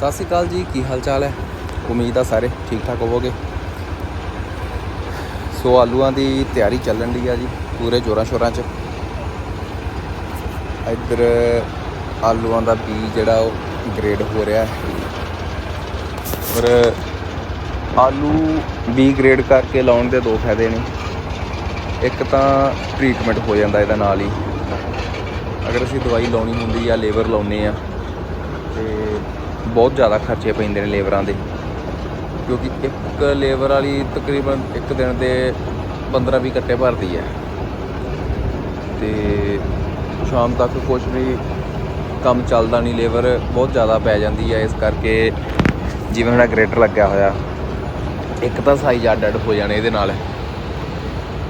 ਸਤਿ ਸ਼੍ਰੀ ਅਕਾਲ ਜੀ, ਕੀ ਹਾਲ ਚਾਲ ਹੈ? ਉਮੀਦ ਆ ਸਾਰੇ ਠੀਕ ਠਾਕ ਹੋਵੋਗੇ। ਸੋ ਆਲੂਆਂ ਦੀ ਤਿਆਰੀ ਚੱਲਣ ਦੀ ਆ ਜੀ, ਪੂਰੇ ਜੋਰਾਂ ਸ਼ੋਰਾਂ 'ਚ। ਇੱਧਰ ਆਲੂਆਂ ਦਾ ਬੀਜ ਜਿਹੜਾ ਉਹ ਗ੍ਰੇਡ ਹੋ ਰਿਹਾ ਹੈ। ਔਰ ਆਲੂ ਬੀ ਗ੍ਰੇਡ ਕਰਕੇ ਲਾਉਣ ਦੇ ਦੋ ਫਾਇਦੇ ਨੇ। ਇੱਕ ਤਾਂ ਟ੍ਰੀਟਮੈਂਟ ਹੋ ਜਾਂਦਾ ਇਹਦਾ ਨਾਲ ਹੀ। ਅਗਰ ਅਸੀਂ ਦਵਾਈ ਲਾਉਣੀ ਹੁੰਦੀ ਆ ਲੇਬਰ ਲਾਉਨੇ ਆ ਤੇ ਬਹੁਤ ਜ਼ਿਆਦਾ ਖਰਚੇ ਪੈਂਦੇ ਨੇ ਲੇਬਰਾਂ ਦੇ। ਕਿਉਂਕਿ ਇੱਕ ਲੇਬਰ ਵਾਲੀ ਤਕਰੀਬਨ ਇੱਕ ਦਿਨ ਦੇ 15 20 ਕੱਟੇ ਭਰਦੀ ਹੈ। ਤੇ ਸ਼ਾਮ ਤੱਕ ਕੁਝ ਵੀ ਕੰਮ ਚੱਲਦਾ ਨਹੀਂ, ਲੇਬਰ ਬਹੁਤ ਜ਼ਿਆਦਾ ਪੈ ਜਾਂਦੀ ਹੈ। ਇਸ ਕਰਕੇ ਜਿਵੇਂ ਸਾਡਾ ਗ੍ਰੇਟਰ ਲੱਗਿਆ ਹੋਇਆ, ਇੱਕ ਤਾਂ ਸਾਈਜ਼ ਅੱਡ ਅੱਡ ਹੋ ਜਾਣੇ ਇਹਦੇ ਨਾਲ।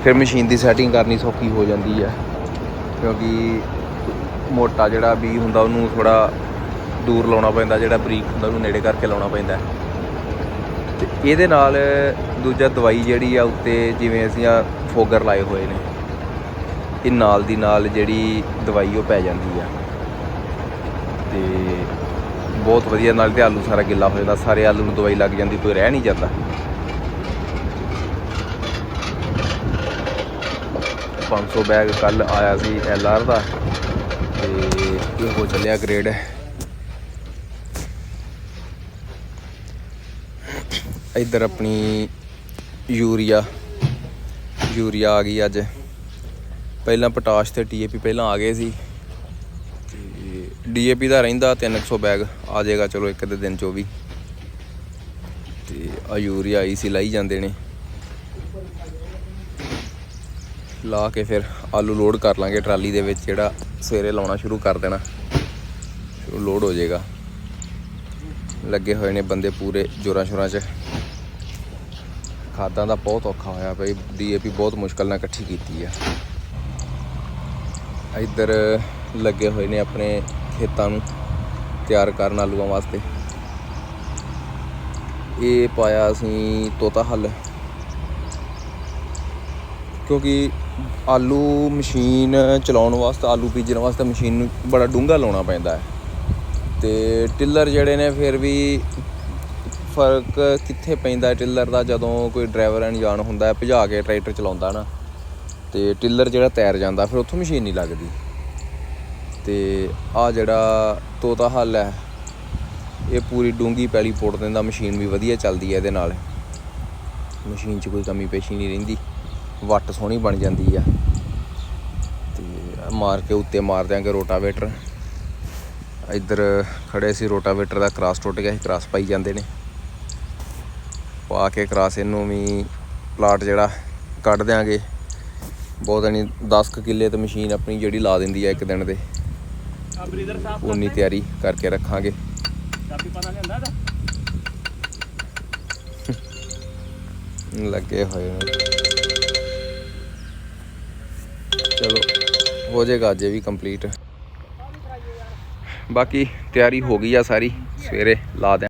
ਫਿਰ ਮਸ਼ੀਨ ਦੀ ਸੈਟਿੰਗ ਕਰਨੀ ਸੌਖੀ ਹੋ ਜਾਂਦੀ ਹੈ। ਕਿਉਂਕਿ ਮੋਟਾ ਜਿਹੜਾ ਬੀ ਹੁੰਦਾ, ਉਹਨੂੰ ਥੋੜਾ ਦੂਰ ਲਾਉਣਾ ਪੈਂਦਾ, ਜਿਹੜਾ ਬਰੀਕ ਹੁੰਦਾ ਉਹਨੂੰ ਨੇੜੇ ਕਰਕੇ ਲਾਉਣਾ ਪੈਂਦਾ ਤੇ ਇਹਦੇ ਨਾਲ ਦੂਜਾ ਦਵਾਈ ਜਿਹੜੀ ਆ ਉੱਤੇ ਜਿਵੇਂ ਅਸੀਂ ਆ ਫੋਗਰ ਲਾਏ ਹੋਏ ਨੇ, ਇਹ ਨਾਲ ਦੀ ਨਾਲ ਜਿਹੜੀ ਦਵਾਈ ਉਹ ਪੈ ਜਾਂਦੀ ਆ। ਤੇ ਬਹੁਤ ਵਧੀਆ, ਨਾਲ ਤੇ ਆਲੂ ਸਾਰਾ ਗਿੱਲਾ ਹੋ ਜਾਂਦਾ, ਸਾਰੇ ਆਲੂ ਨੂੰ ਦਵਾਈ ਲੱਗ ਜਾਂਦੀ, ਕੋਈ ਰਹਿ ਨਹੀਂ ਜਾਂਦਾ। ਪੰਜ ਸੌ ਬੈਗ ਕੱਲ ਆਇਆ ਸੀ ਐਲ ਆਰ ਦਾ, ਤੇ ਇਹ ਹੋ ਚੱਲਿਆ ਗ੍ਰੇਡ। ਇੱਧਰ ਆਪਣੀ ਯੂਰੀਆ ਯੂਰੀਆ ਆ ਗਈ ਅੱਜ। ਪਹਿਲਾਂ ਪੋਟਾਸ਼ ਤੇ ਡੀਏਪੀ ਪਹਿਲਾਂ ਆ ਗਏ ਸੀ। ਤੇ ਡੀਏਪੀ ਦਾ ਰਹਿੰਦਾ 300 ਬੈਗ, ਆ ਜਾਏਗਾ ਚਲੋ ਇੱਕ ਦੇ ਦਿਨ ਚੋਂ ਵੀ। ਤੇ ਆ ਯੂਰੀਆ ਆਈ ਸੀ, ਲਾਈ ਜਾਂਦੇ ਨੇ। ਲਾ ਕੇ ਫਿਰ ਆਲੂ ਲੋਡ ਕਰ ਲਾਂਗੇ ਟਰਾਲੀ ਦੇ ਵਿੱਚ, ਜਿਹੜਾ ਸਵੇਰੇ ਲਾਉਣਾ ਸ਼ੁਰੂ ਕਰ ਦੇਣਾ। ਲੋਡ ਹੋ ਜਾਏਗਾ। ਲੱਗੇ ਹੋਏ ਨੇ ਬੰਦੇ ਪੂਰੇ ਜੋਰਾਂ ਸ਼ੋਰਾਂ 'ਚ। ਖਾਦਾਂ ਦਾ ਬਹੁਤ ਔਖਾ ਹੋਇਆ ਬਈ, ਡੀਏਪੀ ਬਹੁਤ ਮੁਸ਼ਕਲ ਨਾਲ ਇਕੱਠੀ ਕੀਤੀ ਆ। ਇੱਧਰ ਲੱਗੇ ਹੋਏ ਨੇ ਆਪਣੇ ਖੇਤਾਂ ਨੂੰ ਤਿਆਰ ਕਰਨ ਆਲੂਆਂ ਵਾਸਤੇ। ਇਹ ਪਾਇਆ ਅਸੀਂ ਤੋਤਾ ਹੱਲ। ਕਿਉਂਕਿ ਆਲੂ ਮਸ਼ੀਨ ਚਲਾਉਣ ਵਾਸਤੇ, ਆਲੂ ਬੀਜਣ ਵਾਸਤੇ ਮਸ਼ੀਨ ਨੂੰ ਬੜਾ ਡੂੰਘਾ ਲਾਉਣਾ ਪੈਂਦਾ ਹੈ। ਤੇ ਟਿੱਲਰ ਜਿਹੜੇ ਨੇ ਫਿਰ ਵੀ ਫ਼ਰਕ ਕਿੱਥੇ ਪੈਂਦਾ ਟਿੱਲਰ ਦਾ ਜਦੋਂ ਕੋਈ ਡਰਾਈਵਰ ਅਣਜਾਣ ਹੁੰਦਾ ਹੈ, ਭਜਾ ਕੇ ਟਰੈਕਟਰ ਚਲਾਉਂਦਾ ਨਾ। ਤੇ ਟਿੱਲਰ ਜਿਹੜਾ ਤੈਰ ਜਾਂਦਾ, ਫਿਰ ਉੱਥੋਂ ਮਸ਼ੀਨ ਨਹੀਂ ਲੱਗਦੀ। ਤੇ ਆ ਜਿਹੜਾ ਤੋਤਾ ਹੱਲ ਹੈ, ਇਹ ਪੂਰੀ ਡੂੰਗੀ ਪੈਲੀ ਪੋੜ ਦਿੰਦਾ, ਮਸ਼ੀਨ ਵੀ ਵਧੀਆ ਚੱਲਦੀ ਹੈ ਇਹਦੇ ਨਾਲ। ਮਸ਼ੀਨ 'ਚ ਕੋਈ ਕਮੀ ਪੇਸ਼ੀ ਨਹੀਂ ਰਹਿੰਦੀ, ਵੱਟ ਸੋਹਣੀ ਬਣ ਜਾਂਦੀ ਆ। ਤੇ ਮਾਰ ਕੇ ਉੱਤੇ ਮਾਰ ਦਿਆਂਗੇ ਰੋਟਾਵੇਟਰ। ਇੱਧਰ ਖੜੇ ਸੀ ਰੋਟਾਵੇਟਰ ਦਾ ਕਰਾਸ ਟੁੱਟ ਗਿਆ ਸੀ, ਕਰਾਸ ਪਾਈ ਜਾਂਦੇ ਨੇ। ਪਾ ਕੇ ਕਰਾਸ ਇਹਨੂੰ ਵੀ ਪਲਾਟ ਜਿਹੜਾ ਕੱਢ ਦਿਆਂਗੇ। ਬਹੁਤ ਨਹੀਂ 10 ਕੁ ਕਿੱਲੇ ਤੇ ਮਸ਼ੀਨ ਆਪਣੀ ਜਿਹੜੀ ਲਾ ਦਿੰਦੀ ਆ ਇੱਕ ਦਿਨ ਦੇ। ਆ ਬਰੀਦਰ ਸਾਹਿਬ ਉਨੀ ਤਿਆਰੀ ਕਰਕੇ ਰੱਖਾਂਗੇ। ਪਤਾ ਇਹਦਾ? ਲੱਗੇ ਹੋਏ ਨੇ। ਚਲੋ ਹੋ ਜਾਏਗਾ ਅੱਜ ਵੀ ਕੰਪਲੀਟ। ਬਾਕੀ ਤਿਆਰੀ ਹੋ ਗਈ ਆ ਸਾਰੀ ਸਵੇਰੇ ਲਾ ਦਿਆਂ।